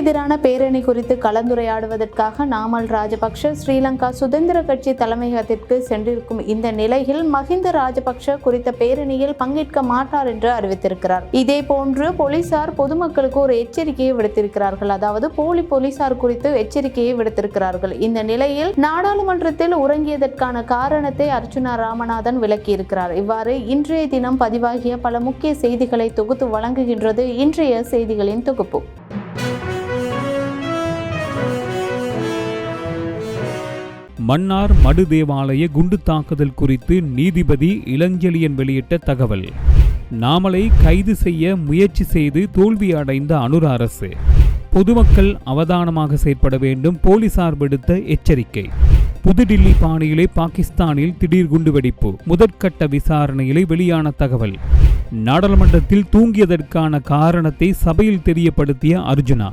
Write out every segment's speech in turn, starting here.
எதிரான பேரணி குறித்து கலந்துரையாடுவதற்காக நாமல் ராஜபக்ஷ ஸ்ரீலங்கா சுதந்திர கட்சி தலைமையகத்திற்கு சென்றிருக்கும் இந்த நிலையில் மஹிந்த ராஜபக்ஷ குறித்த பேரணியில் பங்கேற்க மாட்டார் என்று அறிவித்திருக்கிறார். இதே போன்று போலீசார் பொதுமக்களுக்கு ஒரு எச்சரிக்கையை விடுத்திருக்கிறார்கள். அதாவது போலி போலீசார் குறித்து எச்சரிக்கையை விடுத்திருக்கிறார்கள். இந்த நிலையில் நாடாளுமன்றத்தில் உறங்கியதற்கான காரணத்தை அர்ச்சுனா ராமநாதன் விளக்கியிருக்கிறார். இவ்வாறு இன்றைய தினம் பதிவாகிய பல முக்கிய செய்திகளை தொகுத்து வழங்குகின்றது இன்றைய செய்திகளின் தொகுப்பு. மன்னார் மடு தேவாலய குண்டு தாக்குதல் குறித்து நீதிபதி இளஞ்செழியன் வெளியிட்ட தகவல். நாமளை கைது செய்ய முயற்சி செய்து தோல்வி அடைந்த அனுர அரசு. பொதுமக்கள் அவதானமாக செயற்பட வேண்டும் போலீசார் விடுத்த எச்சரிக்கை. புதுடில்லி பாணியிலே பாகிஸ்தானில் திடீர் குண்டுவெடிப்பு முதற்கட்ட விசாரணையிலே வெளியான தகவல். நாடாளுமன்றத்தில் தூங்கியதற்கான காரணத்தை சபையில் தெரியப்படுத்திய அர்ஜுனா.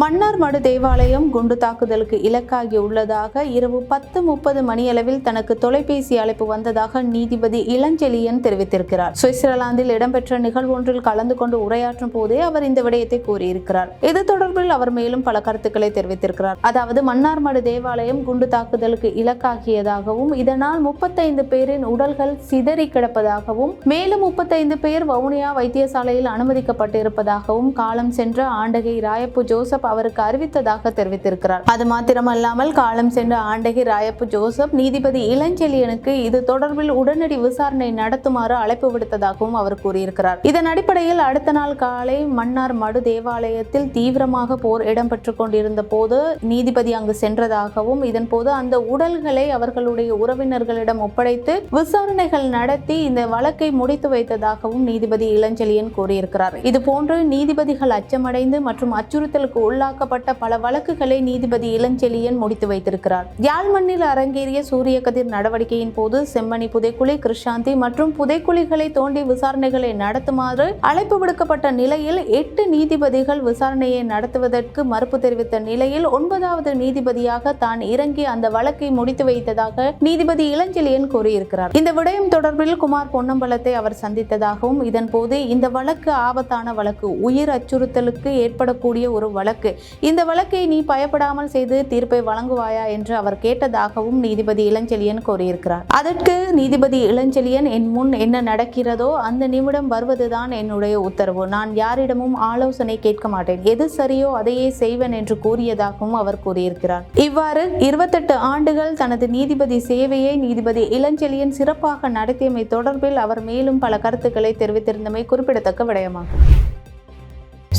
மன்னார் மடு தேவாலயம் குண்டு தாக்குதலுக்கு இலக்காகி உள்ளதாக இரவு பத்து முப்பது மணியளவில் தனக்கு தொலைபேசி அழைப்பு வந்ததாக நீதிபதி இளஞ்செலியன் தெரிவித்திருக்கிறார். சுவிட்சர்லாந்தில் இடம்பெற்ற நிகழ்வொன்றில் கலந்து கொண்டு உரையாற்றும் போதே அவர் இந்த விடயத்தை கூறியிருக்கிறார். இது தொடர்பில் அவர் மேலும் பல கருத்துக்களை தெரிவித்திருக்கிறார். அதாவது மன்னார் மடு தேவாலயம் குண்டு தாக்குதலுக்கு இலக்காகியதாகவும் இதனால் முப்பத்தைந்து பேரின் உடல்கள் சிதறி கிடப்பதாகவும் மேலும் முப்பத்தைந்து பேர் வவுனியா வைத்தியசாலையில் அனுமதிக்கப்பட்டிருப்பதாகவும் காலம் சென்ற ஆண்டகை ராயப்பு ஜோசப் அவருக்கு அறிவித்ததாக தெரிவித்திருக்கிறார். அது மாத்திரமல்லாமல் காலம் சென்ற ஆண்டகி ராயப்பு ஜோசப் நீதிபதி இளஞ்செழியனுக்கு இது தொடர்பில் உடனடி விசாரணை நடத்துமாறு அழைப்பு விடுத்ததாகவும் அவர் கூறியிருக்கிறார். இதன் அடிப்படையில் அடுத்த நாள் காலை மன்னார் மடு தேவாலயத்தில் தீவிரமாக போர் இடம்பெற்றுக் கொண்டிருந்த போது நீதிபதி அங்கு சென்றதாகவும் இதன் போது அந்த உடல்களை அவர்களுடைய உறவினர்களிடம் ஒப்படைத்து விசாரணைகள் நடத்தி இந்த வழக்கை முடித்து வைத்ததாகவும் நீதிபதி இளஞ்செழியன் கூறியிருக்கிறார். இது போன்று நீதிபதிகள் அச்சமடைந்து மற்றும் அச்சுறுத்தலுக்கு உள்ளாக்கப்பட்ட பல வழக்குகளை நீதிபதி இளஞ்செழியன் முடித்து வைத்திருக்கிறார். யாழ் மண்ணில் அரங்கேறிய சூரிய கதிர் நடவடிக்கையின் போது செம்மணி புதைக்குழி கிருஷாந்தி மற்றும் புதைக்குழிகளை தோண்டி விசாரணைகளை நடத்துமாறு அழைப்பு விடுக்கப்பட்ட நிலையில் எட்டு நீதிபதிகள் விசாரணையை நடத்துவதற்கு மறுப்பு தெரிவித்த நிலையில் ஒன்பதாவது நீதிபதியாக தான் இறங்கி அந்த வழக்கை முடித்து வைத்ததாக நீதிபதி இளஞ்செழியன் கூறியிருக்கிறார். இந்த விடயம் தொடர்பில் குமார் பொன்னம்பலத்தை அவர் சந்தித்ததாகவும் இதன் போது இந்த வழக்கு ஆபத்தான வழக்கு உயிர் அச்சுறுத்தலுக்கு ஏற்படக்கூடிய ஒரு வழக்கு இந்த வழக்கை நீ பயப்படாமல் செய்து தீர்ப்பை வழங்குவாயா என்று அவர் கேட்டதாகவும் நீதிபதி இளஞ்செழியன் கூறியிருக்கிறார். அதற்கு நீதிபதி இளஞ்செழியன் என் முன் என்ன நடக்கிறதோ அந்த நிமிடம் வருவதுதான் என்னுடைய உத்தரவு. நான் யாரிடமும் ஆலோசனை கேட்க மாட்டேன். எது சரியோ அதையே செய்வேன் என்று கூறியதாகவும் அவர் கூறியிருக்கிறார். இவ்வாறு இருபத்தெட்டு ஆண்டுகள் தனது நீதிபதி சேவையை நீதிபதி இளஞ்செழியன் சிறப்பாக நடத்தியமை தொடர்பில் அவர் மேலும் பல கருத்துக்களை தெரிவித்திருந்தமை குறிப்பிடத்தக்க விடயமாகும்.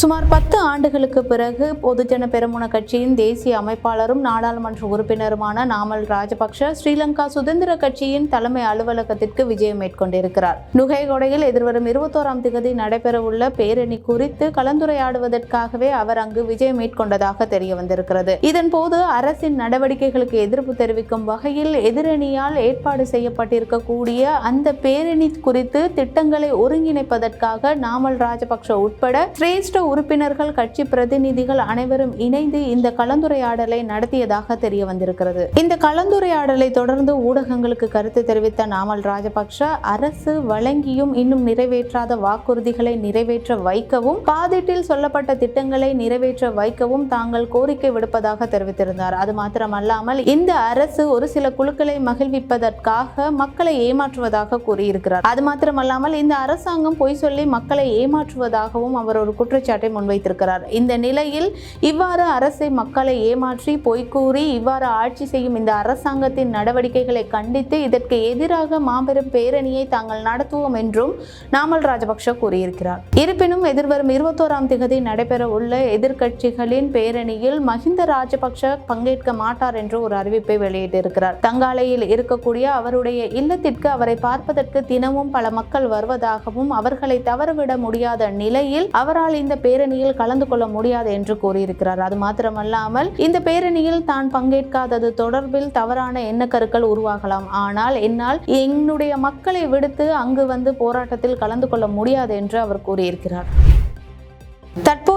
சுமார் பத்து ஆண்டுகளுக்கு பிறகு பொதுஜன பெருமுன கட்சியின் தேசிய அமைப்பாளரும் நாடாளுமன்ற உறுப்பினருமான நாமல் ராஜபக்ஷ ஸ்ரீலங்கா சுதந்திர கட்சியின் தலைமை அலுவலகத்திற்கு விஜயம் மேற்கொண்டிருக்கிறார். நுகைகொடையில் எதிர்வரும் இருபத்தோராம் திகதி நடைபெறவுள்ள பேரணி குறித்து கலந்துரையாடுவதற்காகவே அவர் அங்கு விஜயம் மேற்கொண்டதாக தெரிய வந்திருக்கிறது இதன்போது அரசின் நடவடிக்கைகளுக்கு எதிர்ப்பு தெரிவிக்கும் வகையில் எதிரணியால் ஏற்பாடு செய்யப்பட்டிருக்கக்கூடிய அந்த பேரணி குறித்து திட்டங்களை ஒருங்கிணைப்பதற்காக நாமல் ராஜபக்ஷ உட்பட சிரேஷ்ட உறுப்பினர்கள் கட்சி பிரதிநிதிகள் அனைவரும் இணைந்து இந்த கலந்துரையாடலை நடத்தியதாக தெரிய வந்திருக்கிறது. இந்த கலந்துரையாடலை தொடர்ந்து ஊடகங்களுக்கு கருத்து தெரிவித்த நாமல் ராஜபக்ஷ அரசு வழங்கியும் இன்னும் நிறைவேற்றாத வாக்குறுதிகளை நிறைவேற்ற வைக்கவும் பாதிட்டில் சொல்லப்பட்ட திட்டங்களை நிறைவேற்ற வைக்கவும் தாங்கள் கோரிக்கை விடுப்பதாக தெரிவித்திருந்தார். அது மாத்திரமல்லாமல் இந்த அரசு ஒரு சில குழுக்களை மகிழ்விப்பதற்காக மக்களை ஏமாற்றுவதாக கூறியிருக்கிறார். அது மாத்திரமல்லாமல் இந்த அரசாங்கம் பொய் சொல்லி மக்களை ஏமாற்றுவதாகவும் அவர் ஒரு குற்றச்சாட்டு குற்றச்சாட்டை முன்வைத்திருக்கிறார். இந்த நிலையில் இவ்வாறு அரசை மக்களை ஏமாற்றி பொய்க்கூறி இவ்வாறு ஆட்சி செய்யும் இந்த அரசாங்கத்தின் நடவடிக்கைகளை கண்டித்து இதற்கு எதிராக மாபெரும் பேரணியை தாங்கள் நடத்துவோம் என்றும் நாமல் ராஜபக்ஷ கூறியிருக்கிறார். இருப்பினும் எதிர்வரும் இருபத்தோராம் திகதி நடைபெற உள்ள எதிர்க்கட்சிகளின் பேரணியில் மஹிந்த ராஜபக்ஷ பங்கேற்க மாட்டார் என்று ஒரு அறிவிப்பை வெளியிட்டிருக்கிறார். தங்காலையில் இருக்கக்கூடிய அவருடைய இல்லத்திற்கு அவரை பார்ப்பதற்கு தினமும் பல மக்கள் வருவதாகவும் அவர்களை தவறவிட முடியாத நிலையில் அவரால் இந்த பேரணியில் கலந்து கொள்ள முடியாது என்று கூறியிருக்கிறார். அது மாத்திரமல்லாமல் இந்த பேரணியில் தான் பங்கேற்காதது தொடர்பில் தவறான எண்ணக்கருக்கள் உருவாகலாம். ஆனால் என்னால் என்னுடைய மக்களை விடுத்து அங்கு வந்து போராட்டத்தில் கலந்து கொள்ள முடியாது என்று அவர் கூறியிருக்கிறார்.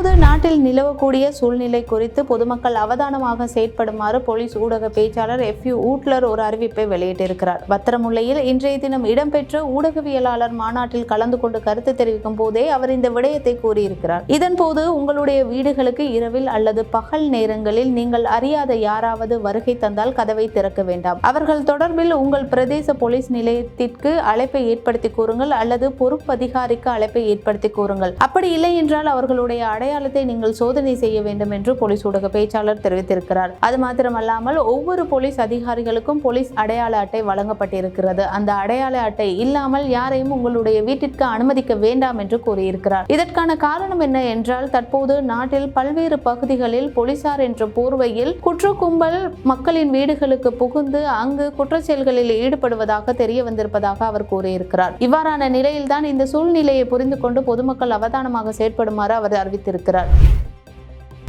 தற்போது நாட்டில் நிலவக்கூடிய சூழ்நிலை குறித்து பொதுமக்கள் அவதானமாக செயற்படுமாறு போலீஸ் ஊடக பேச்சாளர் எஃப் யூ ஊட்லர் ஒரு அறிவிப்பை வெளியிட்டிருக்கிறார். பத்திரமுல்லையில் இன்றைய தினம் இடம்பெற்ற ஊடகவியலாளர் மாநாட்டில் கலந்து கொண்டு கருத்து தெரிவிக்கும் போதே அவர் இந்த விடயத்தை கூறியிருக்கிறார். இதன்போது உங்களுடைய வீடுகளுக்கு இரவில் அல்லது பகல் நேரங்களில் நீங்கள் அறியாத யாராவது வருகை தந்தால் கதவை திறக்க வேண்டாம். அவர்கள் தொடர்பில் உங்கள் பிரதேச போலீஸ் நிலையத்திற்கு அழைப்பை ஏற்படுத்தி கூறுங்கள் அல்லது பொறுப்பு அதிகாரிக்கு அழைப்பை ஏற்படுத்தி கூறுங்கள். அப்படி இல்லை என்றால் அவர்களுடைய அடையாளத்தை நீங்கள் சோதனை செய்ய வேண்டும் என்று போலீஸ் ஊடக பேச்சாளர் தெரிவித்திருக்கிறார். அது மாத்திரமல்லாமல் ஒவ்வொரு போலீஸ் அதிகாரிகளுக்கும் போலீஸ் அடையாள அட்டை வழங்கப்பட்டிருக்கிறது. அந்த அடையாள அட்டை இல்லாமல் யாரையும் உங்களுடைய வீட்டிற்கு அனுமதிக்க வேண்டாம் என்று கூறியிருக்கிறார். இதற்கான காரணம் என்ன என்றால் தற்போது நாட்டில் பல்வேறு பகுதிகளில் போலீசார் என்ற போர்வையில் குற்ற கும்பல் மக்களின் வீடுகளுக்கு புகுந்து அங்கு குற்றச்செயல்களில் ஈடுபடுவதாக தெரிய வந்திருப்பதாக அவர் கூறியிருக்கிறார். இவ்வாறான நிலையில்தான் இந்த சூழ்நிலையை புரிந்து கொண்டு பொதுமக்கள் அவதானமாக செயற்படுமாறு அவர் அறிவித்திருக்கிறார். இருக்கிறார்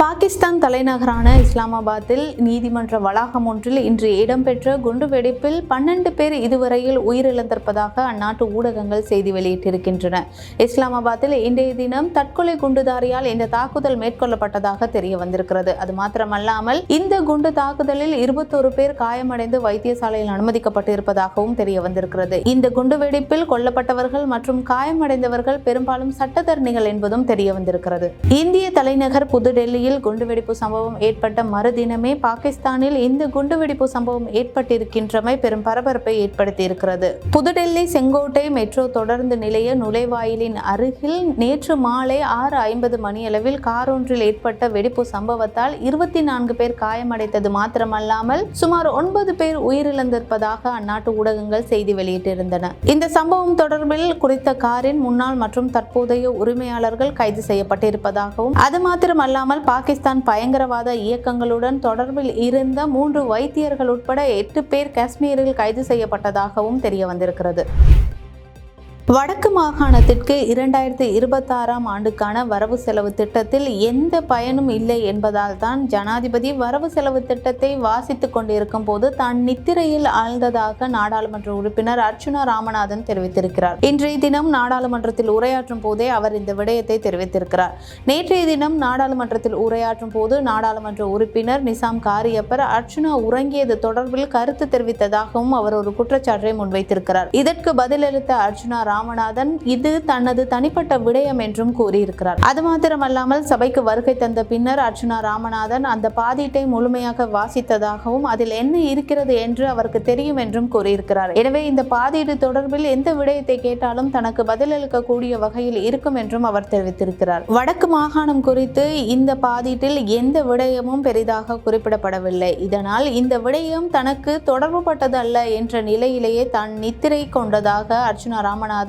பாகிஸ்தான் தலைநகரான இஸ்லாமாபாத்தில் நீதிமன்ற வளாகம் ஒன்றில் இன்று இடம்பெற்ற குண்டுவெடிப்பில் பன்னெண்டு பேர் இதுவரையில் உயிரிழந்திருப்பதாக அந்நாட்டு ஊடகங்கள் செய்தி வெளியிட்டிருக்கின்றன. இஸ்லாமாபாத்தில் இன்றைய தினம் தற்கொலை குண்டுதாரியால் இந்த தாக்குதல் மேற்கொள்ளப்பட்டதாக தெரிய வந்திருக்கிறது. அது மாத்திரமல்லாமல் இந்த குண்டு தாக்குதலில் இருபத்தோரு பேர் காயமடைந்து வைத்தியசாலையில் அனுமதிக்கப்பட்டிருப்பதாகவும் தெரிய வந்திருக்கிறது. இந்த குண்டுவெடிப்பில் கொல்லப்பட்டவர்கள் மற்றும் காயமடைந்தவர்கள் பெரும்பாலும் சட்டத்தரணிகள் என்பதும் தெரிய வந்திருக்கிறது. இந்திய தலைநகர் புதுடெல்லியில் குண்டுவெடிப்பு சம்பவம் ஏற்பட்ட மறுதினமே பாகிஸ்தானில் இந்த குண்டுவெடிப்பு சம்பவம் ஏற்பட்டிருக்கின்றமை பெரும் பரபரப்பை ஏற்படுத்தியிருக்கிறது. புதுடெல்லி செங்கோட்டை மெட்ரோ தொடர்ந்து நிலைய நுழைவாயிலின் அருகில் நேற்று மாலை ஆறு ஐம்பது மணியளவில் கார் ஒன்றில் ஏற்பட்ட வெடிப்பு சம்பவத்தால் இருபத்தி நான்கு பேர் காயமடைந்தது மாத்திரமல்லாமல் சுமார் ஒன்பது பேர் உயிரிழந்திருப்பதாக அந்நாட்டு ஊடகங்கள் செய்தி வெளியிட்டிருந்தன. இந்த சம்பவம் தொடர்பில் குறித்த காரின் முன்னாள் மற்றும் தற்போதைய உரிமையாளர்கள் கைது செய்யப்பட்டிருப்பதாகவும் அது மாத்திரமல்லாமல் பாகிஸ்தான் பயங்கரவாத இயக்கங்களுடன் தொடர்பில் இருந்த மூன்று வைத்தியர்கள் உட்பட எட்டு பேர் காஷ்மீரில் கைது செய்யப்பட்டதாகவும் தெரிய வந்திருக்கிறது வடக்கு மாகாணத்திற்கு இரண்டாயிரத்தி இருபத்தாறாம் ஆண்டுக்கான வரவு செலவு திட்டத்தில் எந்த பயனும் இல்லை என்பதால் தான் ஜனாதிபதி வரவு செலவு திட்டத்தை வாசித்துக் கொண்டிருக்கும் போது தான் நித்திரையில் ஆழ்ந்ததாக நாடாளுமன்ற உறுப்பினர் அர்ச்சுனா ராமநாதன் தெரிவித்திருக்கிறார். இன்றைய தினம் நாடாளுமன்றத்தில் உரையாற்றும் போதே அவர் இந்த விடயத்தை தெரிவித்திருக்கிறார். நேற்றைய தினம் நாடாளுமன்றத்தில் உரையாற்றும் போது நாடாளுமன்ற உறுப்பினர் நிசாம் காரியப்பர் அர்ச்சுனா உறங்கியது தொடர்பில் கருத்து தெரிவித்ததாகவும் அவர் ஒரு குற்றச்சாட்டை முன்வைத்திருக்கிறார். இதற்கு பதிலளித்த அர்ச்சுனா ராமநாதன் இது தனது தனிப்பட்ட விடயம் என்றும் கூறியிருக்கிறார். அது மாத்திரமல்லாமல் சபைக்கு வருகை தந்த பின்னர் அர்ச்சுனா ராமநாதன் அந்த பாதீட்டை முழுமையாக வாசித்ததாகவும் அதில் என்ன இருக்கிறது என்று அவருக்கு தெரியும் என்றும் கூறியிருக்கிறார். எனவே இந்த பாதீடு தொடர்பில் எந்த விடயத்தை கேட்டாலும் தனக்கு பதிலளிக்கக்கூடிய வகையில் இருக்கும் என்றும் அவர் தெரிவித்திருக்கிறார். வடக்கு மாகாணம் குறித்து இந்த பாதீட்டில் எந்த விடயமும் பெரிதாக குறிப்பிடப்படவில்லை. இதனால் இந்த விடயம் தனக்கு தொடர்புபட்டதல்ல என்ற நிலையிலேயே தான் நித்திரை கொண்டதாக அர்ச்சுனா ராமநாதன்